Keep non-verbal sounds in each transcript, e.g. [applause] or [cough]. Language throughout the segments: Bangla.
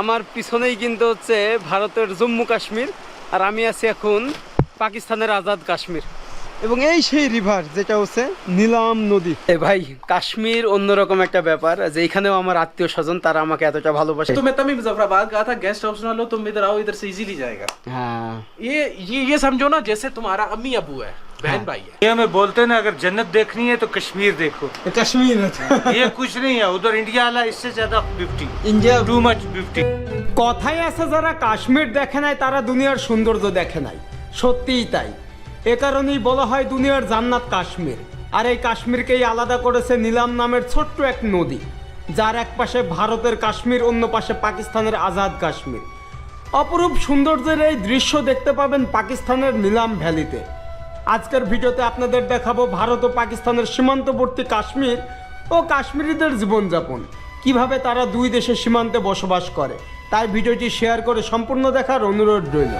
আমার পিছনেই কিন্তু হচ্ছে ভারতের জম্মু কাশ্মীর আর আমি আছি এখন পাকিস্তানের আজাদ কাশ্মীর। এবং এই সেই রিভার যেটা হচ্ছে নীলাম নদী এ ভাই কাশ্মীর অন্যরকম একটা ব্যাপার যে এখানেও আমার আত্মীয় স্বজন তারা আমাকে এতটা ভালোবাসে तो मैं तभी मुजफ्फराबाद गया था गेस्ट हाउस ना लो तुम इधर आओ इधर से इजीली जाएगा হ্যাঁ ये ये ये समझो ना जैसे तुम्हारा अम्मी अबू है बहन भाई है इंडिया में बोलते हैं ना अगर जन्नत देखनी है तो कश्मीर देखो কাশ্মীর ये कुछ नहीं है उधर इंडिया वाला इससे ज्यादा beauty India too much beauty কথাই আছে যারা কাশ্মীর দেখে নাই তারা দুনিয়ার সৌন্দর্য দেখে নাই সত্যিই তাই এ কারণেই বলা হয় দুনিয়ার জান্নাত কাশ্মীর। আর এই কাশ্মীরকেই আলাদা করেছে নীলাম নামের ছোট্ট এক নদী, যার এক পাশে ভারতের কাশ্মীর, অন্য পাশে পাকিস্তানের আজাদ কাশ্মীর। অপরূপ সৌন্দর্যের এই দৃশ্য দেখতে পাবেন পাকিস্তানের নীলাম ভ্যালিতে। আজকের ভিডিওতে আপনাদের দেখাবো ভারত ও পাকিস্তানের সীমান্তবর্তী কাশ্মীর ও কাশ্মীরিদের জীবনযাপন। কীভাবে তারা দুই দেশের সীমান্তে বসবাস করে, তাই ভিডিওটি শেয়ার করে সম্পূর্ণ দেখার অনুরোধ রইল।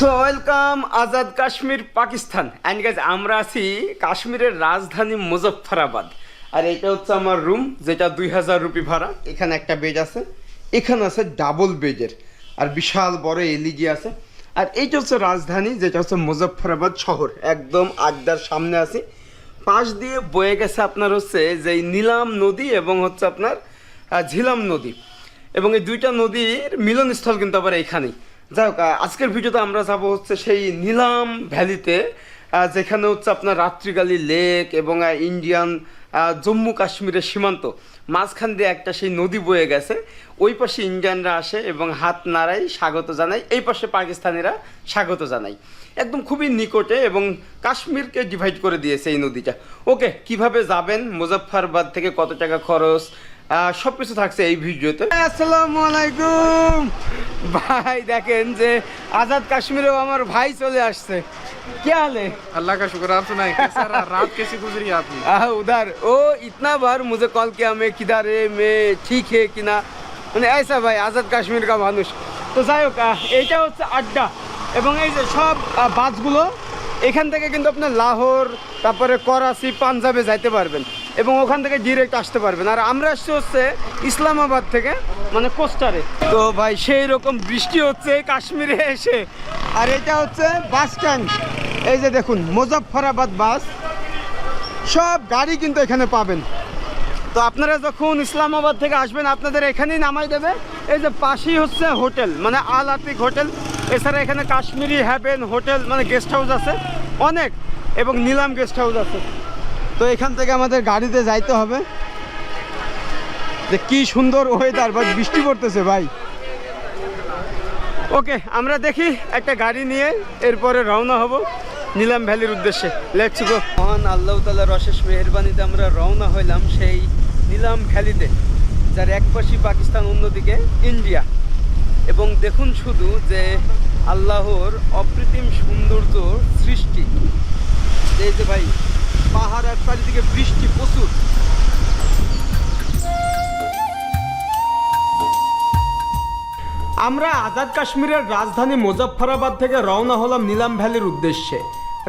So welcome Azad Kashmir Pakistan and guys আমরা আছি কাশ্মীরের রাজধানী মুজফ্ফরাবাদ। আর এটা হচ্ছে আমার রুম যেটা দুই হাজার রুপি ভাড়া। এখানে একটা বেড আছে। এখানে আছে ডাবল বেডের আর বিশাল বড় এলইডি আছে। আর এইটা হচ্ছে রাজধানী, যেটা হচ্ছে মুজফ্ফরাবাদ শহর। একদম আড্ডার সামনে আছি। পাশ দিয়ে বয়ে গেছে আপনার হচ্ছে যে নীলাম নদী এবং হচ্ছে আপনার ঝিলাম নদী। এবং এই দুইটা নদীর মিলনস্থল কিন্তু আবার এইখানেই যাই হোক আজকের ভিডিওতে আমরা যাব হচ্ছে সেই নীলাম ভ্যালিতে যেখানে হচ্ছে আপনার রাত্রিগালি লেক এবং ইন্ডিয়ান জম্মু কাশ্মীরের সীমান্ত। মাঝখান দিয়ে একটা সেই নদী বয়ে গেছে। ওই পাশে ইন্ডিয়ানরা আসে এবং হাত নাড়াই স্বাগত জানাই। এই পাশে পাকিস্তানিরা স্বাগত জানাই। একদম খুবই নিকটে এবং কাশ্মীরকে ডিভাইড করে দিয়েছে এই নদীটা। ওকে, কীভাবে যাবেন? মুজফ্ফরবাদ থেকে কত টাকা খরচ? সব কিছু থাকছে এই ভিডিওতে আসসালামু আলাইকুম ভাই দেখেন যে আজাদ কাশ্মীরেও আমার ভাই চলে আসছে কে হালে अल्लाह का शुक्र आप सुनाए कैसा रहा रात कैसी गुजरी आपकी आह, उधर ओ इतना बार मुझे कॉल किया मैं किधर है मैं ठीक है कि না মানে ऐसा ভাই আজাদ কাশ্মীর কা মানুষ তো যাই হোক আহ, এইটা হচ্ছে আড্ডা এবং এই যে সব আহ, বাসগুলো এখান থেকে কিন্তু আপনার লাহোর তারপরে করাচি পাঞ্জাবে যাইতে পারবেন এবং ওখান থেকে ডিরেক্ট আসতে পারবেন। আর আমরা আসছি হচ্ছে ইসলামাবাদ থেকে মানে কোস্টারে। তো ভাই, সেই রকম বৃষ্টি হচ্ছে কাশ্মীরে এসে। আর এটা হচ্ছে বাস স্ট্যান্ড। এই যে দেখুন, মুজফ্ফরাবাদ বাস। সব গাড়ি কিন্তু এখানে পাবেন। তো আপনারা যখন ইসলামাবাদ থেকে আসবেন, আপনাদের এখানেই নামাই দেবে। এই যে পাশেই হচ্ছে হোটেল মানে আল আতিক হোটেল। এছাড়া এখানে কাশ্মীরি হ্যাভেন হোটেল মানে গেস্ট হাউস আছে। অনেক, এবং নিলাম গেস্ট হাউস আছে। তো এখান থেকে আমাদের গাড়িতে যাইতে হবে। যে কি সুন্দর ওয়েদার বাট বৃষ্টি পড়তেছে, ভাই। ওকে আমরা দেখি একটা গাড়ি নিয়ে এরপরে রওনা হব নিলাম ভ্যালির উদ্দেশ্যে। লেটস গো মহান আল্লাহ তালার অশেষ মেহরবানিতে আমরা রওনা হইলাম সেই নিলাম ভ্যালিতে, যার এক পাশে পাকিস্তান, অন্যদিকে ইন্ডিয়া। এবং দেখুন শুধু যে আল্লাহর অকৃত্রিম সৌন্দর্য সৃষ্টি। এই যে ভাই পাহাড় আর চারিদিকে বৃষ্টি প্রচুর। আমরা আজাদ কাশ্মীরের রাজধানী মুজফ্ফরাবাদ থেকে রওনা হলাম নিলাম ভ্যালির উদ্দেশ্যে।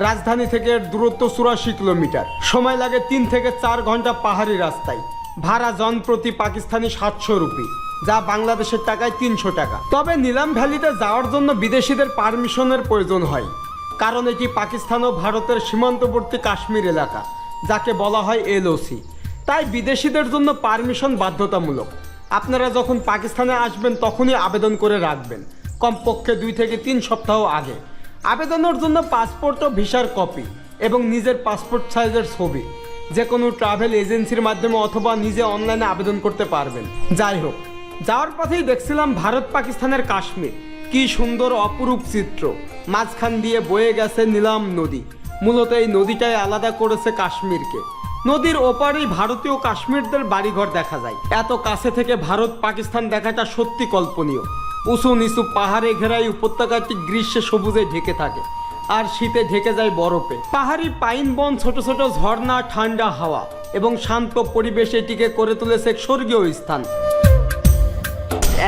রাজধানী থেকে দূরত্ব চুরাশি কিলোমিটার। সময় লাগে তিন থেকে চার ঘণ্টা পাহাড়ি রাস্তায়। ভাড়া জন প্রতি পাকিস্তানি সাতশো রুপি, যা বাংলাদেশের টাকায় তিনশো টাকা। তবে নিলাম ভ্যালিতে যাওয়ার জন্য বিদেশিদের পারমিশনের প্রয়োজন হয়। কারণ এটি পাকিস্তান ও ভারতের সীমান্তবর্তী কাশ্মীর এলাকা, যাকে বলা হয় এলওসি। তাই বিদেশিদের জন্য পারমিশন বাধ্যতামূলক। আপনারা যখন পাকিস্তানে আসবেন, তখনই আবেদন করে রাখবেন, কমপক্ষে দুই থেকে তিন সপ্তাহ আগে। আবেদনের জন্য পাসপোর্ট ও ভিসার কপি এবং নিজের পাসপোর্ট সাইজের ছবি যে কোনো ট্রাভেল এজেন্সির মাধ্যমে অথবা নিজে অনলাইনে আবেদন করতে পারবেন। যাই হোক, যাওয়ার পথেই দেখছিলাম ভারত পাকিস্তানের কাশ্মীর। কি সুন্দর অপরূপ চিত্র। মাঝখান দিয়ে বয়ে গেছে নীলাম নদী। মূলত এই নদীটাই আলাদা করেছে কাশ্মীরকে। নদীর ওপারেই ভারতীয় কাশ্মীরদের বাড়িঘর দেখা যায়। এত কাছে থেকে ভারত পাকিস্তান দেখাটা সত্যি কল্পনীয়। উঁচু নিচু পাহাড়ে ঘেরাই উপত্যকাটি গ্রীষ্মে সবুজে ঢেকে থাকে। আর শীতে ঢেকে যায় বরফে। পাহাড়ি পাইন বন, ছোট ছোট ঝর্ণা, ঠান্ডা হাওয়া এবং শান্ত পরিবেশ এটিকে করে তুলেছে স্বর্গীয় স্থান।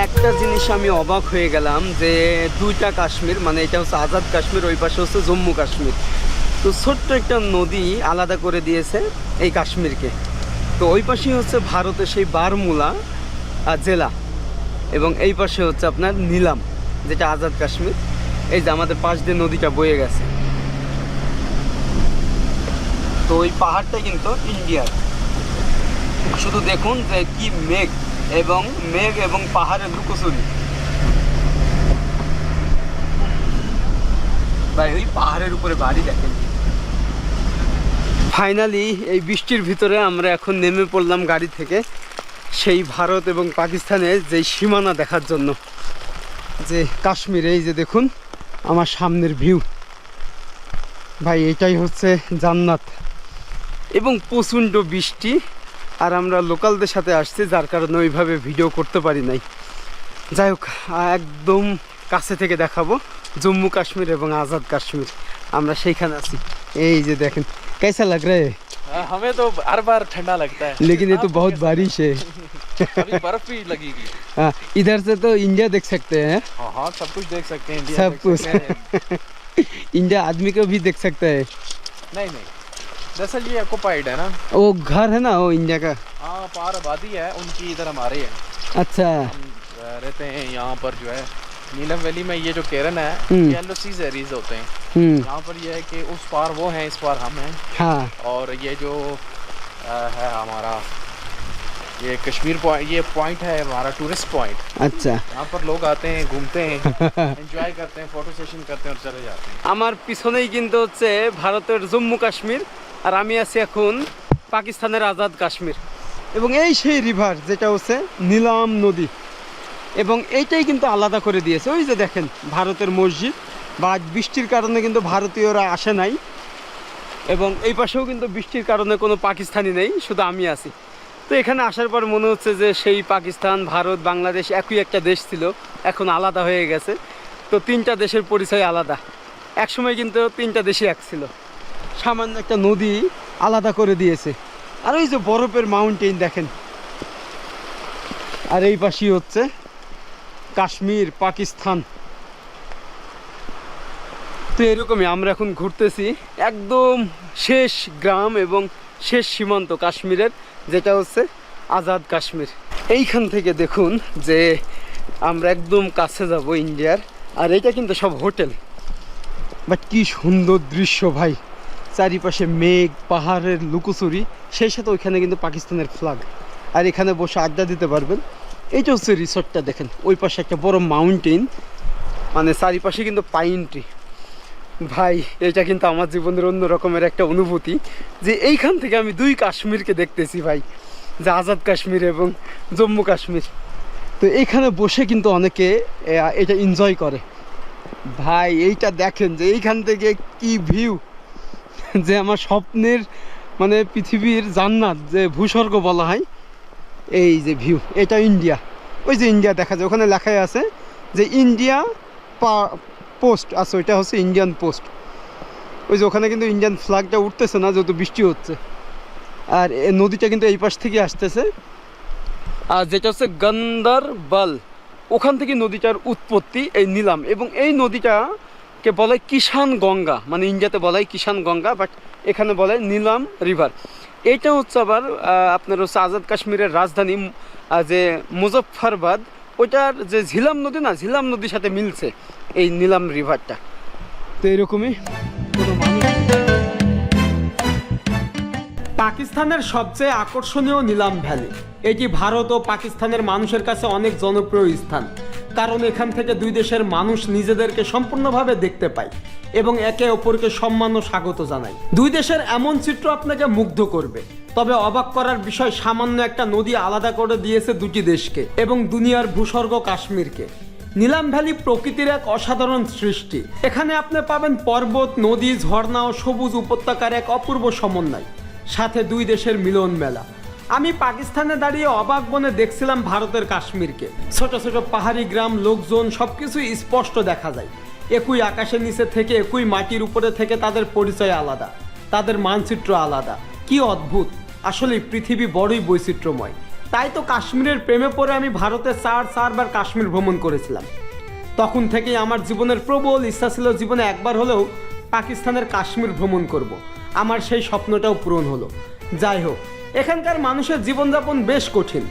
একটা জিনিস আমি অবাক হয়ে গেলাম যে দুইটা কাশ্মীর মানে এটা হচ্ছে আজাদ কাশ্মীর, ওই পাশে হচ্ছে জম্মু কাশ্মীর। তো ছোট্ট একটা নদী আলাদা করে দিয়েছে এই কাশ্মীরকে। তো ওই পাশেই হচ্ছে ভারতের সেই বারমুলা জেলা, এবং এই পাশে হচ্ছে আপনার নিলাম, যেটা আজাদ কাশ্মীর। এই যে আমাদের পাশ দিয়ে নদীটা বয়ে গেছে। তো ওই পাহাড়টা কিন্তু ইন্ডিয়ার। শুধু দেখুন যে কি মেঘ। এবং মেঘ এবং পাহাড়ের লুকোচুরি। ভাই, ওই পাহাড়ের উপরে বাড়ি দেখেন। ফাইনালি এই বৃষ্টির ভিতরে আমরা এখন নেমে পড়লাম গাড়ি থেকে, সেই ভারত এবং পাকিস্তানের যে সীমানা দেখার জন্য। যে কাশ্মীরে, এই যে দেখুন, আমার সামনের ভিউ ভাই, এটাই হচ্ছে জান্নাত। এবং প্রচণ্ড বৃষ্টি আর আমরা লোকালদের সাথে আসছি যার কারণে ওইভাবে ভিডিও করতে পারি নাই যাই হোক একদম কাছে থেকে দেখাবো জম্মু কাশ্মীর এবং আজাদ কাশ্মীর আমরা সেইখানে আছি এই যে দেখেন कैसा लग रहा है हाँ, हमें तो हर बार ठंडा लगता है लेकिन ये तो आपको बहुत कैसा- बारिश है अभी बर्फ भी लगेगी हाँ, इधर से तो इंडिया देख सकते हैं हाँ हाँ सब कुछ देख सकते हैं इंडिया सब देख कुछ सकते हैं। इंडिया आदमी को भी देख सकता है नहीं नहीं [laughs] दरअसल ये ऑक्युपाइड है ना वो घर है ना वो इंडिया का हाँ पार आबादी है उनकी इधर हमारे है अच्छा हम अ, रहते हैं यहाँ पर जो है नीलम वैली में ये जो केरन है हम्म। ये एल एरियाज होते हैं हम्म यहाँ पर ये है कि उस पार वो हैं इस पार हम हैं हाँ और ये जो अ, है हमारा ये कश्मीर पॉइंट ये पॉइंट है हमारा टूरिस्ट पॉइंट अच्छा यहाँ पर लोग आते हैं घूमते हैं एंजॉय करते हैं फोटो सेशन करते हैं और चले जाते हैं আমার পিছনেই কিন্তু হচ্ছে ভারতের জম্মু কাশ্মীর আর আমি আছি এখন পাকিস্তানের আজাদ কাশ্মীর। এবং এই সেই রিভার যেটা হচ্ছে নীলাম নদী। এবং এইটাই কিন্তু আলাদা করে দিয়েছে। ওই যে দেখেন, ভারতের মসজিদ। বা বৃষ্টির কারণে কিন্তু ভারতীয়রা আসে নাই। এবং এই পাশেও কিন্তু বৃষ্টির কারণে কোনো পাকিস্তানি নেই, শুধু আমি আছি। তো এখানে আসার পর মনে হচ্ছে যে সেই পাকিস্তান, ভারত, বাংলাদেশ একই একটা দেশ ছিল, এখন আলাদা হয়ে গেছে। তো তিনটা দেশের পরিচয় আলাদা। একসময় কিন্তু তিনটা দেশই এক ছিল। সামান্য একটা নদী আলাদা করে দিয়েছে। আর ওই যে বরফের মাউন্টেন দেখেন। আর এই পাশেই হচ্ছে কাশ্মীর, পাকিস্তান। তো এরকমই আমরা এখন ঘুরতেছি একদম শেষ গ্রাম এবং শেষ সীমান্ত কাশ্মীরের, যেটা হচ্ছে আজাদ কাশ্মীর। এইখান থেকে দেখুন যে আমরা একদম কাছে যাব ইন্ডিয়ার, আর এটা কিন্তু সব হোটেল। বাট কি সুন্দর দৃশ্য ভাই। চারিপাশে মেঘ, পাহাড়ের লুকোচুরি, সেই সাথে ওইখানে কিন্তু পাকিস্তানের ফ্ল্যাগ আর এখানে বসে আড্ডা দিতে পারবেন। এইটা হচ্ছে রিসর্টটা দেখেন। ওই পাশে একটা বড় মাউন্টেন মানে চারিপাশে কিন্তু পাইন ট্রি ভাই, এটা কিন্তু আমার জীবনের অন্য রকমের একটা অনুভূতি, যে এইখান থেকে আমি দুই কাশ্মীরকে দেখতেছি ভাই, যে আজাদ কাশ্মীর এবং জম্মু কাশ্মীর। তো এইখানে বসে কিন্তু অনেকে এটা এনজয় করে। ভাই, এইটা দেখেন যে এইখান থেকে কি ভিউ [laughs] যে আমার স্বপ্নের মানে পৃথিবীর জান্নাত যে ভূস্বর্গ বলা হয়, এই যে ভিউ এটা ইন্ডিয়া ওই যে ইন্ডিয়া দেখা যায়, ওখানে লেখাই আছে যে ইন্ডিয়া পোস্ট আছে, ওইটা হচ্ছে ইন্ডিয়ান পোস্ট ওই যে ওখানে কিন্তু ইন্ডিয়ান ফ্ল্যাগটা উঠতেছে না, যেহেতু বৃষ্টি হচ্ছে। আর নদীটা কিন্তু এই পাশ থেকে আসতেছে। আর যেটা হচ্ছে গন্দারবাল, ওখান থেকে নদীটার উৎপত্তি এই নিলাম। এবং এই নদীটাকে বলে কিষান গঙ্গা। মানে ইন্ডিয়াতে বলা হয় কিষান গঙ্গা বাট এখানে বলে নিলাম রিভার এইটা হচ্ছে আবার আপনার হচ্ছে আজাদ কাশ্মীরের রাজধানী যে মুজফ্ফরবাদ, ওইটার যে ঝিলাম নদী না, ঝিলাম নদীর সাথে মিলছে এই নিলাম রিভারটা তো এরকমই। পাকিস্তানের সবচেয়ে আকর্ষণীয় নিলাম ভ্যালি। এটি ভারত ও পাকিস্তানের মানুষের কাছে অনেক জনপ্রিয় স্থান। কারণ এখান থেকে দুই দেশের মানুষ নিজেদেরকে সম্পূর্ণভাবে দেখতে পায় এবং একে অপরকে সম্মান ও স্বাগত জানায়। দুই দেশের এমন চিত্র আপনাকে মুগ্ধ করবে। তবে অবাক করার বিষয়, সামান্য একটা নদী আলাদা করে দিয়েছে দুটি দেশকে এবং দুনিয়ার ভূস্বর্গ কাশ্মীরকে। নিলাম ভ্যালি প্রকৃতির এক অসাধারণ সৃষ্টি। এখানে আপনি পাবেন পর্বত, নদী, ঝর্ণা ও সবুজ উপত্যকার এক অপূর্ব সমন্বয়। সাথে দুই দেশের মিলন মেলা আমি পাকিস্তানে দাঁড়িয়ে অবাক বনে দেখছিলাম ভারতের কাশ্মীরকে। ছোট ছোট পাহাড়ি গ্রাম, লোকজন, সবকিছু স্পষ্ট দেখা যায়। একই আকাশের নিচে থেকে, একই মাটির উপরে থেকে তাদের পরিচয় আলাদা, তাদের মানচিত্র আলাদা। কি অদ্ভুত! আসলে পৃথিবী বড়ই বৈচিত্র্যময়। তাই তো কাশ্মীরের প্রেমে পড়ে আমি ভারতে চার, চারবার কাশ্মীর ভ্রমণ করেছিলাম। তখন থেকেই আমার জীবনের প্রবল ইচ্ছা ছিল জীবনে একবার হলেও পাকিস্তানের কাশ্মীর ভ্রমণ করব। আমার সেই স্বপ্নটাও পূরণ হলো। যাই হোক এখানকার মানুষের জীবনযাপন বেশ কঠিন।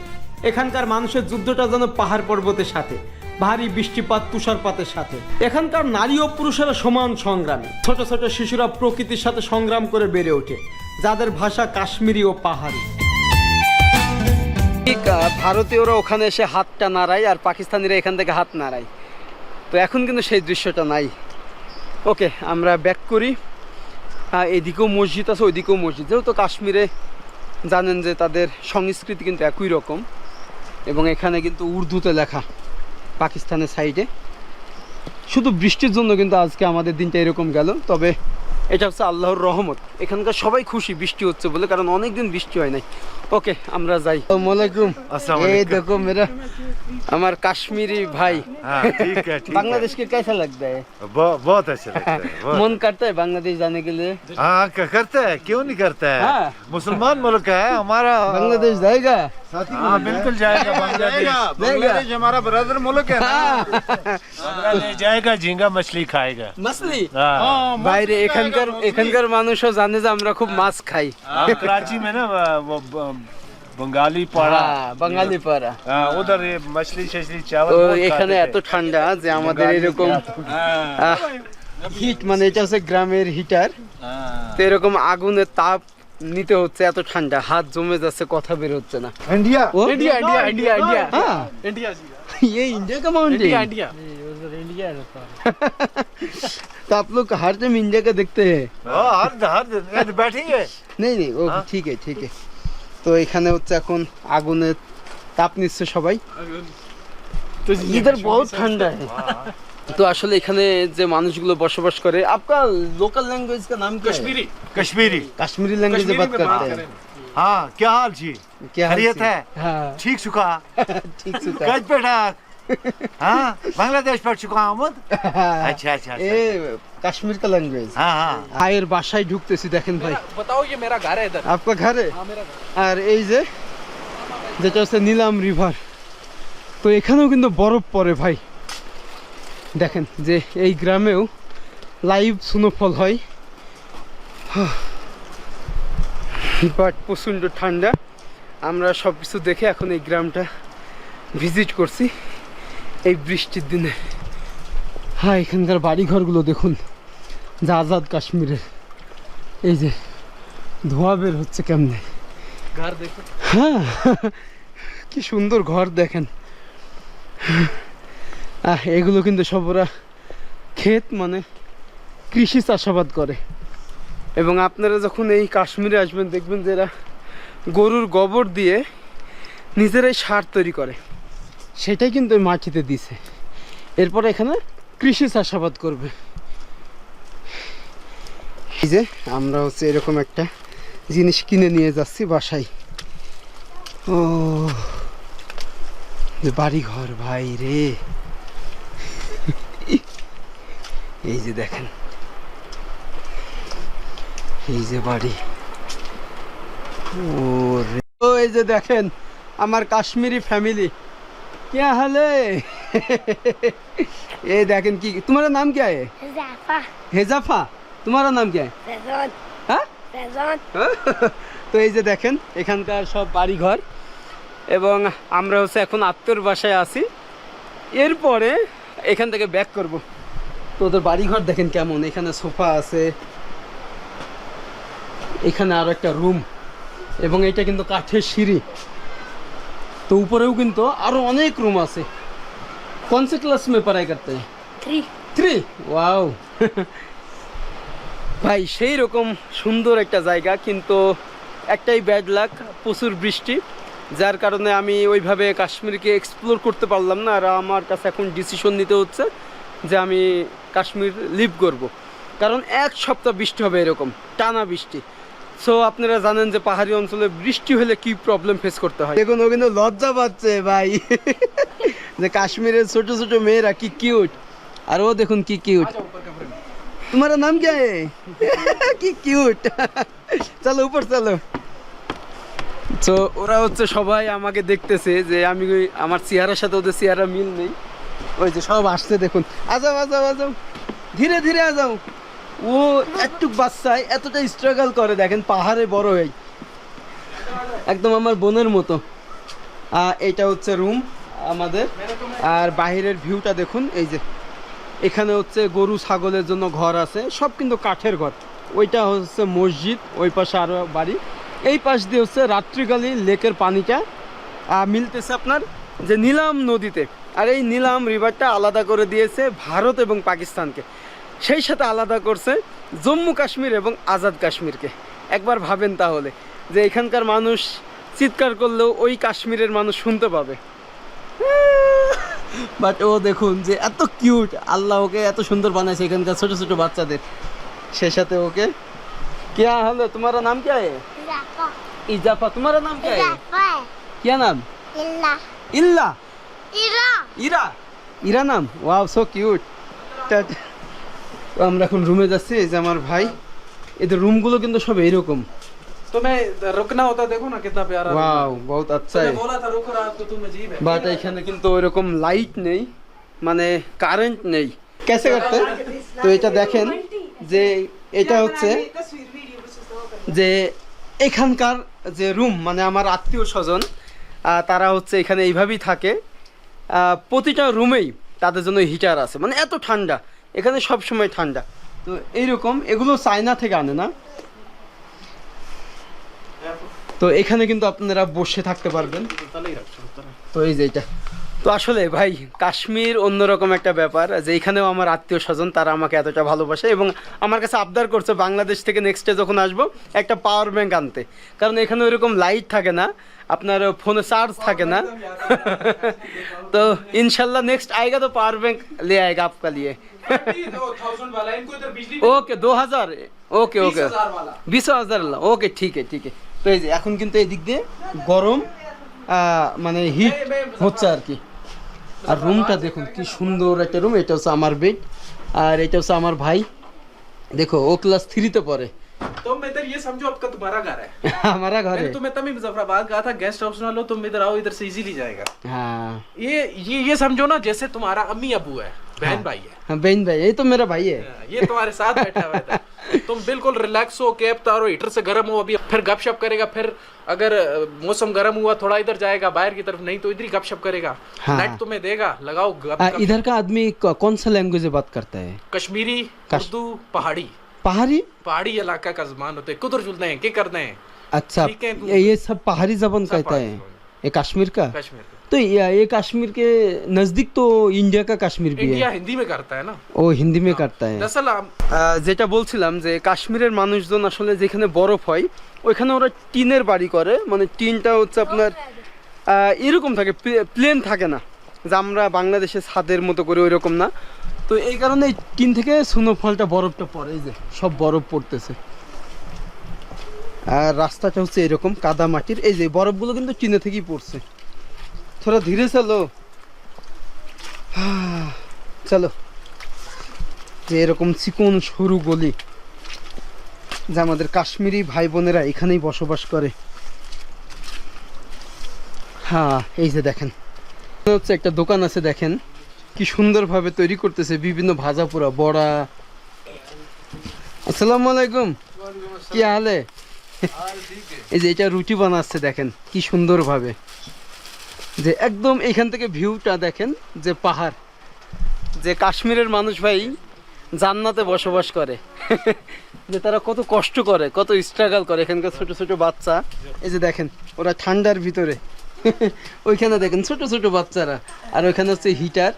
এখানকার মানুষের যুদ্ধটা যেন পাহাড় পর্বতের সাথে, ভারী বৃষ্টিপাত, তুষারপাতের সাথে। এখানকার নারী ও পুরুষেরা সমান সংগ্রামী। ছোট ছোট শিশুরা প্রকৃতির সাথে সংগ্রাম করে বেড়ে ওঠে, যাদের ভাষা কাশ্মীরি ও পাহাড়ি। ঠিক ভারতীয়রা ওখানে এসে হাতটা নাড়ায় আর পাকিস্তানিরা এখান থেকে হাত নাড়ায়। তো এখন কিন্তু সেই দৃশ্যটা নাই। ওকে, আমরা ব্যাক করি। এদিকেও মসজিদ আছে, ওইদিকেও মসজিদ। যেহেতু কাশ্মীরে জানেন যে তাদের সংস্কৃতি কিন্তু একই রকম এবং এখানে কিন্তু উর্দুতে লেখা পাকিস্তানের সাইডে। শুধু বৃষ্টির জন্য কিন্তু আজকে আমাদের দিনটা এরকম গেল, তবে এটা হচ্ছে আল্লাহর রহমত এখানকার সবাই খুশি বৃষ্টি হচ্ছে বলে কারণ অনেক দিন বৃষ্টি হয় নাই ওকে আমরা যাই আসসালামাইকুম अस्सलाम এই वालेकुम। দেখো মেরা আমার কাশ্মীরি ভাই हाँ ठीक है ठीक बांग्लादेश के कैसा लगता है है बहुत बहुत अच्छा लगता है बहुत। मन करता है बांग्लादेश जाने के लिए हाँ क- करता है क्यों नहीं करता है हाँ। मुसलमान मुल्क है हमारा बांग्लादेश जाएगा हाँ बिल्कुल जाएगा बांग्लादेश [laughs] बांग्लादेश हमारा ब्रदर मुल्क है बांग्लादेश जाएगा झींगा मछली खाएगा মাছলি हाँ বাইরে এখানকার এখানকার মানুষও জানে যে আমরা খুব মাছ খাই हाँ, कराची में ना वो ब- बंगाली पाड़ा হ্যাঁ, বাঙালি পাড়া हाँ, उधर ये मछली शछली चावल তো बहुत এখানে खाते এত ঠান্ডা যে আমাদের এরকম হিট মানে এটা হচ্ছে গ্রামের হিটার তো এরকম আগুনের তাপ নিতে হচ্ছে এত ঠান্ডা হাত জমে যাচ্ছে কথা বের হচ্ছে না इंडिया वो इंडिया इंडिया इंडिया इंडिया हाँ इंडिया ये इंडिया का माउंटेन इंडिया तो आप लोग हर टाइम इंडिया का देखते हैं हाँ, हर हर दिन ये तो बैठेंगे নেই নেই ও ঠিক আছে ঠিক আছে [laughs] তো এখানে হচ্ছে এখন আগুনের তাপ নিচ্ছে সবাই ইধার বহুত ঠান্ডা है তো আসলে এখানে যে মানুষগুলো বসবাস করে আপনার লোকাল ল্যাঙ্গুয়েজ का नाम क्या है कश्मीरी कश्मीरी कश्मीरी लैंग्वेज में कश्मीरी बात में बात करते हैं हाँ क्या हाल जी क्या हाल खैरियत से? है हाँ ठीक सुखा [laughs] ठीक सुता गज पेटा हाँ बांग्लादेश पर चुका आमद अच्छा अच्छा এ কাশ্মীর का लैंग्वेज हाँ हाँ ভাইয়ের বাসায় ঢুকতেছি দেখেন ভাই बताओ ये मेरा घर है इधर আপনার ঘরে আর এই যে যেটা হচ্ছে নীলাম রিভার তো এখানেও কিন্তু বরফ পড়ে ভাই দেখেন যে এই গ্রামেও লাইভ সুনোফল হয়। বাট প্রচণ্ড ঠান্ডা। আমরা সব কিছু দেখে এখন এই গ্রামটা ভিজিট করছি এই বৃষ্টির দিনে। হ্যাঁ এখানকার বাড়িঘরগুলো দেখুন যা আজাদ কাশ্মীরের। এই যে ধোয়া বের হচ্ছে কেমনে? ঘর দেখুন। হ্যাঁ কি সুন্দর ঘর দেখেন। এগুলো কিন্তু সব ওরা ক্ষেত মানে কৃষি চাষাবাদ করে। এবং আপনারা যখন এই কাশ্মীরে আসবেন, দেখবেন যে এরা গরুর গোবর দিয়ে নিজেরাই সার তৈরি করে। সেটাই কিন্তু ওই মাটিতে দিছে। এরপর এখানে কৃষি চাষাবাদ করবে। এই যে আমরা হচ্ছে এরকম একটা জিনিস কিনে নিয়ে যাচ্ছি বাসায়। ও বাড়ি ঘর ভাই রে। এই যে দেখেন এই যে বাড়ি। ও এই যে দেখেন আমার কাশ্মীরি ফ্যামিলি কে হলে? এ দেখেন কি তোমার নাম কে হেজাফা। হেজাফা? তোমার নাম কে হ্যাঁ? তো এই যে দেখেন এখানকার সব বাড়ি ঘর এবং আমরা হচ্ছে এখন আত্মর বাসায় আছি। এরপরে এখান থেকে ব্যাক করব। তো ওদের বাড়িঘর দেখেন কেমন। এখানে সোফা আছে। এখানে আরও একটা রুম। এবং এটা কিন্তু কাঠের সিঁড়ি। তো উপরেও কিন্তু আরও অনেক রুম আছে। কনসে ক্লাস মে পড়াই করতে? থ্রি থ্রি ওয়াও ভাই সেই রকম সুন্দর একটা জায়গা কিন্তু একটাই ব্যাড লাক প্রচুর বৃষ্টি। যার কারণে আমি ওইভাবে কাশ্মীরকে এক্সপ্লোর করতে পারলাম না। আর আমার কাছে এখন ডিসিশন নিতে হচ্ছে যে আমি কাশ্মীর লিভ করব। কারণ এক সপ্তাহ বৃষ্টি হবে এরকম টানা বৃষ্টি। সো আপনারা জানেন যে পাহাড়ি অঞ্চলে বৃষ্টি হলে কি প্রবলেম ফেস করতে হয়? দেখুন ও কিন্তু লজ্জা পাচ্ছে ভাই। যে কাশ্মীরের ছোট ছোট মেয়েরা কি কিউট আর ও দেখুন কি আচ্ছা, কিউট তোমার নাম কে কি কিউট চলো উপর চলো। তো ওরা হচ্ছে সবাই আমাকে দেখতেছে যে আমি আমার চেহারার সাথে ওদের চেহারা মিল নেই। ওই যে সব আসছে, দেখুন। আজাও আজাও আজাও ধীরে ধীরে আজাও ও একটু বাচ্চায় এতটা স্ট্রাগল করে, দেখেন, পাহাড়ে বড় হয়ে। একদম আমার বোনের মতো। এটা হচ্ছে রুম আমাদের। আর বাইরের ভিউটা দেখুন, এই যে। এখানে হচ্ছে গরু, ছাগলের জন্য ঘর আছে। সব কিন্তু কাঠের ঘর। ওইটা হচ্ছে মসজিদ, ওই পাশে আরও বাড়ি। এই পাশ দিয়ে হচ্ছে রাত্রিকালী লেকের পানিটা মিলতেছে আপনার যে নীলাম নদীতে। আর এই নীলাম রিভারটা আলাদা করে দিয়েছে ভারত এবং পাকিস্তানকে সেই সাথে আলাদা করছে জম্মু কাশ্মীর এবং আজাদ কাশ্মীরকে একবার ভাবেন তাহলে যে এখানকার মানুষ চিৎকার করলেও ওই কাশ্মীরের মানুষ শুনতে পাবে বাট ও দেখুন যে এত কিউট আল্লাহ ওকে এত সুন্দর বানাইছে এখানকার ছোট ছোট বাচ্চাদের সে সাথে ওকে क्या হলো তোমার নাম क्या है Rafa. इजाफा तुम्हारा नाम क्या है Rafa. क्या नाम Illa. इल्ला Ira. ইরা ইরা নাম ওয়াও সো কিউট তো আমরা এখন রুমে যাচ্ছি এই যে আমার ভাই এদের রুমগুলো কিন্তু সব এরকম तुम्हें रुकना होता देखो ना कितना प्यारा ওয়াও বহুত আচ্ছা मैं बोला था रुको रात को तुम अजीब है বাট এখানে কিন্তু ওইরকম লাইট নেই মানে কারেন্ট নেই কেসে করতে তো এটা দেখেন যে এটা হচ্ছে যে এখানকার যে রুম মানে আমার আত্মীয় স্বজন তারা হচ্ছে এখানে এইভাবেই থাকে আহ, প্রতিটা রুমেই তাদের জন্য হিটার আছে। মানে এত ঠান্ডা। এখানে সব সময় ঠান্ডা। তো এইরকম এগুলো চায়না থেকে আনে না। তো এখানে কিন্তু আপনারা বসে থাকতে পারবেন। তো এই যে এটা। তো আসলে ভাই কাশ্মীর অন্যরকম একটা ব্যাপার যে এখানেও আমার আত্মীয় স্বজন তারা আমাকে এতটা ভালোবাসে এবং আমার কাছে আবদার করছে বাংলাদেশ থেকে নেক্সটে যখন আসবো একটা পাওয়ার ব্যাংক আনতে কারণ এখানে ওইরকম লাইট থাকে না আপনার ফোনে চার্জ থাকে না তো ইনশাল্লাহ नेक्स्ट आएगा तो पावर बैंक ले आएगा आपका लिए वाला इनको इधर बिजली ওকে দু হাজার ওকে ওকে वाला বিশ হাজার ওকে ঠিক আছে ঠিক আছে তো এই যে এখন কিন্তু এদিক দিয়ে গরম আহ, মানে হিট হচ্ছে আর কি আর রুমটা দেখুন কি সুন্দর একটা রুম এটা হচ্ছে আমার বেড আর এটা হচ্ছে আমার ভাই দেখো ও ক্লাস থ্রিতে পড়ে तो मैं इधर ये समझो आपका तुम्हारा घर है [laughs] আমার ঘরে मैंने तुम्हें तभी मुजफ्फराबाद कहा था गेस्ट हाउस ना लो तुम इधर आओ इधर से इजीली जाएगा হ্যাঁ ये ये ये समझो ना जैसे तुम्हारा अम्मी अबू है बहन भाई है হ্যাঁ বেন ভাই এই তো মেরা ভাই है ये तुम्हारे साथ बैठा हुआ था [laughs] तुम बिल्कुल रिलैक्स हो कैब तारो हीटर से गर्म हो अभी। फिर गपशप करेगा फिर अगर मौसम गर्म हुआ थोड़ा इधर जाएगा बाहर की तरफ़ नहीं तो इधर ही गपशप करेगा। हाँ। नेट तुम्हें देगा लगाओ आ, इधर का आदमी कौन सा लैंग्वेज में बात करता है? कश्मीरी उर्दू पहाड़ी। पहाड़ी? पहाड़ी इलाका का जबान होते कुदर चुलते हैं क्या करते हैं? अच्छा ये सब पहाड़ी जबान कहता है। ये कश्मीर का? कश्मीर का। तो ये ये कश्मीर के नजदीक तो इंडिया का कश्मीर भी इंडिया है हिंदी में करता है ना ও হিন্দি মে কাটতা হ্যাঁ दरअसल हम- আহ, যেটা বলছিলাম যে কাশ্মীরের মানুষজন আসলে যেখানে বরফ হয় ওইখানে ওরা টিনের বাড়ি করে মানে টিনটা হচ্ছে আপনার আহ, এরকম থাকে প্লেন থাকে না যে আমরা বাংলাদেশে ছাদের মতো করে ওইরকম না তো এই কারণে এই টিন থেকে স্নোফলটা বরফটা পড়ে এই যে সব বরফ পড়তেছে আর রাস্তাটা হচ্ছে এরকম কাদা মাটির এই যে বরফগুলো কিন্তু টিনে থেকেই পড়ছে থোড়া ধীরে চলো চলো যে এরকম চিকন সরু গলি যে আমাদের কাশ্মীরি ভাই বোনেরা এখানেই বসবাস করে হ্যাঁ এই যে দেখেন হচ্ছে একটা দোকান আছে দেখেন কি সুন্দরভাবে তৈরি করতেছে বিভিন্ন ভাজা পোড়া বড়া আসসালামু আলাইকুম কি হালে এই যে এটা রুটি বানাচ্ছে দেখেন কি সুন্দরভাবে যে একদম এখান থেকে ভিউটা দেখেন, যে পাহাড়, যে কাশ্মীরের মানুষ ভাই জান্নাতে বসবাস করে। [laughs] যে তারা কত কষ্ট করে, কত স্ট্রাগল করে। এখানকার ছোট ছোট বাচ্চা, এই যে দেখেন, ওরা ঠান্ডার ভিতরে। [laughs] ওইখানে দেখেন ছোট ছোট বাচ্চারা। আর ওইখানে হচ্ছে হিটার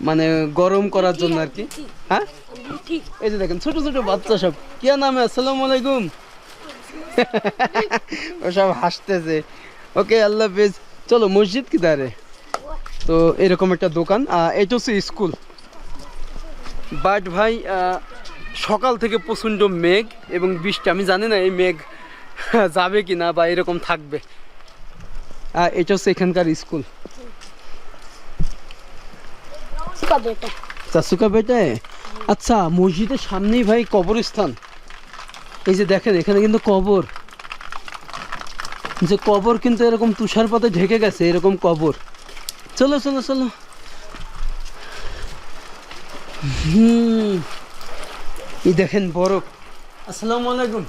মানে গরম করার জন্য আর কি। হ্যাঁ? এই যে দেখেন, ছোট ছোট বাচ্চা সব। কিয়া নামে? আসসালামু আলাইকুম। [laughs] ও সব হাসতেছে। ওকে, আল্লাহ হাফেজ। চলো মসজিদ কি দাঁড়ে? তো এরকম একটা দোকান এটা হচ্ছে স্কুল। বাট ভাই সকাল থেকে প্রচণ্ড মেঘ এবং বৃষ্টি। আমি জানি না এই মেঘ [laughs] যাবে কি না বা এরকম থাকবে। এটা হচ্ছে এখানকার স্কুল। আচ্ছা মসজিদের সামনেই ভাই কবরস্থান। এই যে দেখেন এখানে কিন্তু কবর। যে কবর কিন্তু এরকম তুষারপাতে ঢেকে গেছে এরকম কবর। চলো চলো চলো। হুম। এই দেখেন বরফ। আসসালামু আলাইকুম।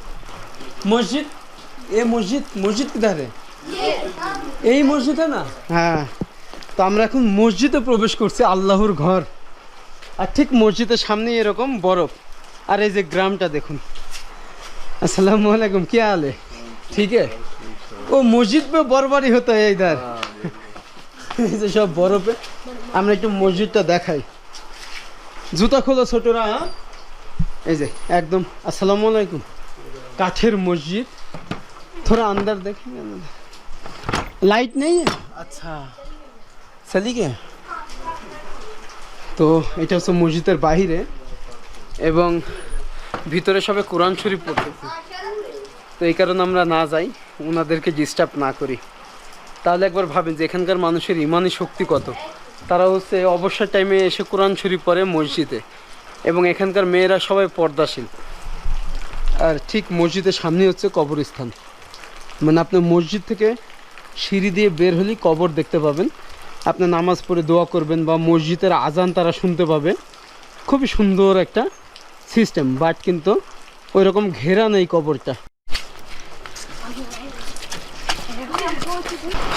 মসজিদ? এ মসজিদ মসজিদ কিধারে? এই মসজিদে না? হ্যাঁ। তো আমরা এখন মসজিদে প্রবেশ করছি আল্লাহর ঘর। আর ঠিক মসজিদের সামনে এরকম বরফ। আর এই যে গ্রামটা দেখুন। আসসালামু আলাইকুম কে আলে ঠিক আছে है ও মসজিদ পে বরবারি হতো है इधर এই যে সব বরফে আমরা একটু মসজিদটা দেখাই জুতা খোলো ছোটরা হ্যাঁ? এই যে একদম আসসালামু আলাইকুম কাঠের মসজিদ थोड़ा अंदर देखेंगे ना लाइट नहीं है अच्छा चली गया তো এটা হচ্ছে মসজিদের বাইরে এবং ভিতরে সবে কোরআন শরীফ পড়তেছে তো এই কারণে আমরা না যাই ওনাদেরকে ডিস্টার্ব না করি। তাহলে একবার ভাবেন যে এখানকার মানুষের ইমানি শক্তি কত। তারা হচ্ছে অবসর টাইমে এসে কোরআন শরীফ পড়ে মসজিদে এবং এখানকার মেয়েরা সবাই পর্দাশীল। আর ঠিক মসজিদের সামনে হচ্ছে কবরস্থান। মানে আপনি মসজিদ থেকে সিঁড়ি দিয়ে বের হলেই কবর দেখতে পাবেন। আপনি নামাজ পড়ে দোয়া করবেন বা মসজিদের আজান তারা শুনতে পাবে। খুবই সুন্দর একটা সিস্টেম বাট কিন্তু ওই রকম ঘেরা নেই কবরটা।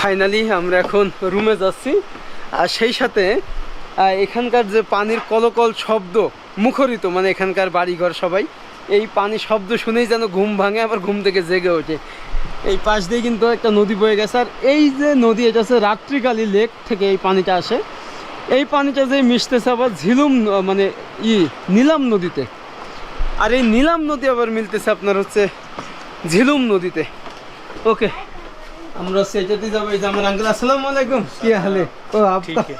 ফাইনালি আমরা এখন রুমে যাচ্ছি। আর সেই সাথে এখানকার যে পানির কলকল শব্দ, মুখরিত মানে এখানকার বাড়িঘর সবাই, এই পানি শব্দ শুনেই যেন ঘুম ভাঙে, আবার ঘুম থেকে জেগে ওঠে। এই পাশ দিয়ে কিন্তু একটা নদী বয়ে গেছে, আর এই যে নদী, এটা হচ্ছে রাত্রিকালী লেক থেকে এই পানিটা আসে। এই পানিটা যে মিশতেছে আবার ঝিলুম মানে ই, নীলাম নদীতে। আর এই নীলাম নদী আবার মিলতেছে আপনার হচ্ছে ঝিলুম নদীতে। ওকে আমরা সেটাতে যাবো এই যে আমার আঙ্কেল আসসালামু আলাইকুম কি হালে ও আপ ठीक है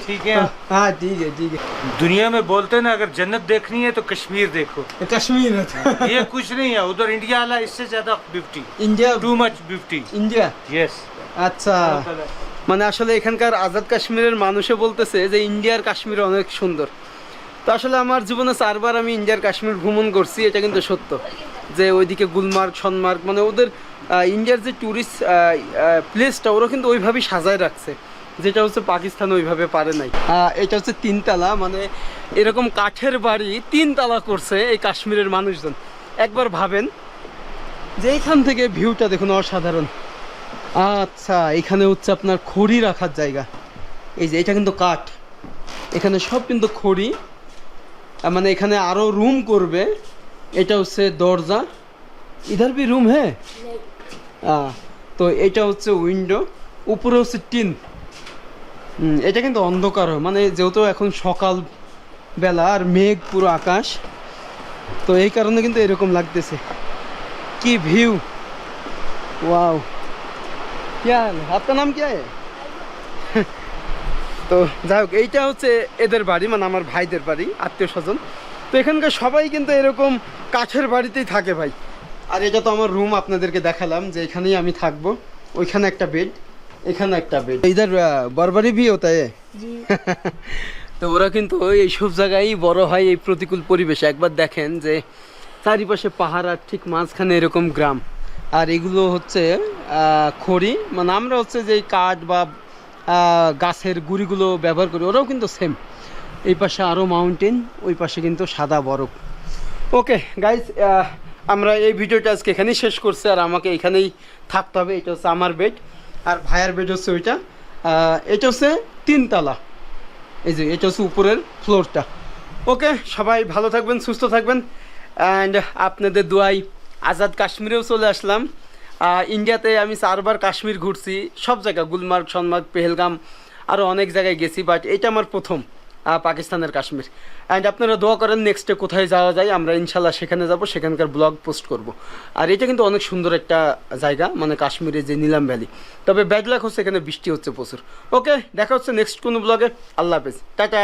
ठीक [laughs] है हाँ ठीक है ठीक है दुनिया में बोलते हैं ना अगर जन्नत देखनी है तो कश्मीर देखो कश्मीर ये कुछ नहीं है उधर इंडिया वाला इससे ज्यादा beauty India too much beauty India yes আচ্ছা মানে আসলে এখানকার আজাদ কাশ্মীরের মানুষে বলতেছে যে ইন্ডিয়ার কাশ্মীর অনেক সুন্দর তো আসলে আমার জীবনে চারবার আমি ইন্ডিয়ার কাশ্মীর ভ্রমণ করছি এটা কিন্তু সত্য যে ওইদিকে গুলমার্গ সনমার্গ মানে ওদের আহ, ইন্ডিয়ার যে ট্যুরিস্ট প্লেসটা ওরা কিন্তু ওইভাবেই সাজায় রাখছে। যেটা হচ্ছে পাকিস্তান ওইভাবে পারে নাই। এটা হচ্ছে তিনতলা মানে এরকম কাঠের বাড়ি, তিনতলা করছে এই কাশ্মীরের মানুষজন। একবার ভাবেন, যে এইখান থেকে ভিউটা দেখুন, অসাধারণ। আচ্ছা এখানে হচ্ছে আপনার খড়ি রাখার জায়গা। এই যে, এটা কিন্তু কাঠ। এখানে সব কিন্তু খড়ি। মানে এখানে আরও রুম করবে। এটা হচ্ছে দরজা। ইধার বি রুম হ্যাঁ? তো এটা হচ্ছে উইন্ডো উপরে হচ্ছে টিন হুম, এটা কিন্তু অন্ধকার হয় মানে যেহেতু এখন সকাল বেলা আর মেঘ পুরো আকাশ তো এই কারণে কিন্তু এরকম লাগতেছে কি ভিউ ওয়াও क्या हाल है आपका नाम क्या है তো যাই হোক এইটা হচ্ছে এদের বাড়ি মানে আমার ভাইদের বাড়ি আত্মীয় স্বজন তো এখানকার সবাই কিন্তু এরকম কাঠের বাড়িতেই থাকে ভাই আর এটা তো আমার রুম আপনাদেরকে দেখালাম যে এখানেই আমি থাকব। ওইখানে একটা বেড এখানে একটা বেড ইধার বরবারি বিয়ে হতা है [laughs] তো ওরা কিন্তু এইসব জায়গায় বড় হয় এই প্রতিকূল পরিবেশে। একবার দেখেন যে চারিপাশে পাহাড় আর ঠিক মাঝখানে এরকম গ্রাম। আর এগুলো হচ্ছে খড়ি। মানে আমরা হচ্ছে যে কাঠ বা গাছের গুড়িগুলো ব্যবহার করি ওরাও কিন্তু সেম এই পাশে আরও মাউন্টেন ওই পাশে কিন্তু সাদা বরফ। ওকে গাইজ আমরা এই ভিডিওটা আজকে এখানেই শেষ করছি, আর আমাকে এখানেই থাকতে হবে। এটা হচ্ছে আমার বেড আর ভাইয়ার বেড হচ্ছে ওইটা। এটা হচ্ছে তিনতলা। এই যে, এটা হচ্ছে উপরের ফ্লোরটা ওকে, সবাই ভালো থাকবেন, সুস্থ থাকবেন। অ্যান্ড আপনাদের দোয়াই আজাদ কাশ্মীরেও চলে আসলাম। ইন্ডিয়াতে আমি চারবার কাশ্মীর ঘুরছি। সব জায়গা, গুলমার্গ, সনমার্গ, পেহেলগাম আরও অনেক জায়গায় গেছি বাট এটা আমার প্রথম। পাকিস্তানের কাশ্মীর। অ্যান্ড আপনারা দোয়া করেন নেক্সটে কোথায় যাওয়া যায়, আমরা ইনশাল্লাহ সেখানে যাব, সেখানকার ব্লগ পোস্ট করব। আর এটা কিন্তু অনেক সুন্দর একটা জায়গা মানে কাশ্মীরের যে নীলাম ভ্যালি তবে ব্যাড লাক হচ্ছে এখানে বৃষ্টি হচ্ছে প্রচুর। ওকে দেখা হচ্ছে নেক্সট কোনো ব্লগে আল্লাহ হাফেজ। টাটা।